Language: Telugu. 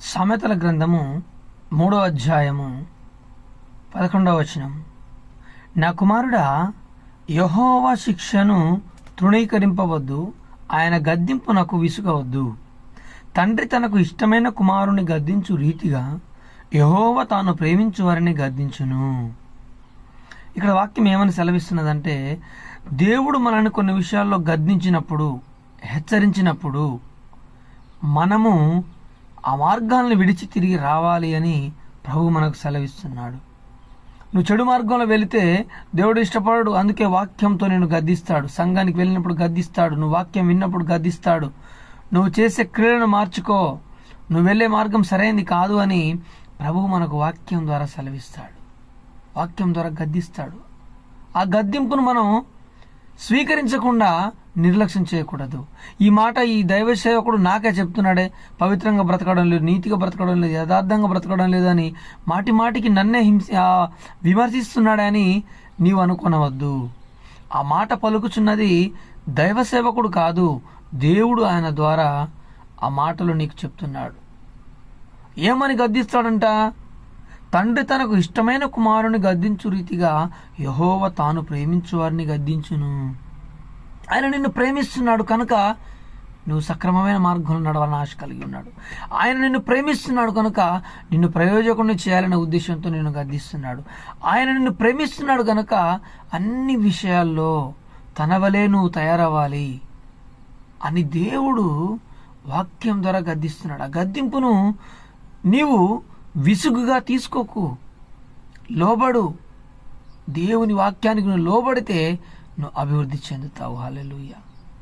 సామెతల గ్రంథము మూడో అధ్యాయము పదకొండవ వచనం. నా కుమారుడా యహోవా శిక్షను తృణీకరింపవద్దు ఆయన గద్దింపు నాకు విసుగవద్దు. తండ్రి తనకు ఇష్టమైన కుమారుని గద్దించు రీతిగా యహోవ తాను ప్రేమించు వారిని గద్దించును. ఇక్కడ వాక్యం ఏమని సెలవిస్తున్నదంటే దేవుడు మనల్ని కొన్ని విషయాల్లో గద్దించినప్పుడు హెచ్చరించినప్పుడు మనము ఆ మార్గాలను విడిచి తిరిగి రావాలి అని ప్రభు మనకు సెలవిస్తున్నాడు. నువ్వు చెడు మార్గంలో వెళితే దేవుడు ఇష్టపడడు అందుకే వాక్యంతో నేను గద్దిస్తాడు. సంఘానికి వెళ్ళినప్పుడు గద్దిస్తాడు నువ్వు వాక్యం విన్నప్పుడు గద్దిస్తాడు. నువ్వు చేసే క్రియలను మార్చుకో నువ్వు వెళ్ళే మార్గం సరైనది కాదు అని ప్రభువు మనకు వాక్యం ద్వారా సెలవిస్తాడు. వాక్యం ద్వారా గద్దిస్తాడు. ఆ గద్దింపును మనం స్వీకరించకుండా నిర్లక్ష్యం చేయకూడదు. ఈ మాట ఈ దైవ సేవకుడు నాకే చెప్తున్నాడే. పవిత్రంగా బ్రతకడం లేదు నీతిగా బ్రతకడం లేదు యథార్థంగా బ్రతకడం లేదని మాటి మాటికి నన్నే హింస విమర్శిస్తున్నాడని నీవు అనుకోనవద్దు. ఆ మాట పలుకుచున్నది దైవ సేవకుడు కాదు దేవుడు ఆయన ద్వారా ఆ మాటలు నీకు చెప్తున్నాడు. ఏమని గద్దిస్తాడంట? తండ్రి తనకు ఇష్టమైన కుమారుని గద్దించు రీతిగా యహోవ తాను ప్రేమించు వారిని గద్దించును. ఆయన నిన్ను ప్రేమిస్తున్నాడు కనుక నువ్వు సక్రమమైన మార్గంలో నడవాలని ఆశ కలిగి ఉన్నాడు. ఆయన నిన్ను ప్రేమిస్తున్నాడు కనుక నిన్ను ప్రయోజకుడిని చేయాలనే ఉద్దేశంతో నిన్ను గర్దిస్తున్నాడు ఆయన నిన్ను ప్రేమిస్తున్నాడు కనుక అన్ని విషయాల్లో తన వలే నువ్వు తయారవ్వాలి అని దేవుడు వాక్యం ద్వారా గద్దిస్తున్నాడు. ఆ గద్దింపును నీవు విసుగుగా తీసుకోకు. లోబడు. దేవుని వాక్యానికి నువ్వు లోబడితే నువ్వు అభివృద్ధి చెందుతావు హాలెలుయ్యా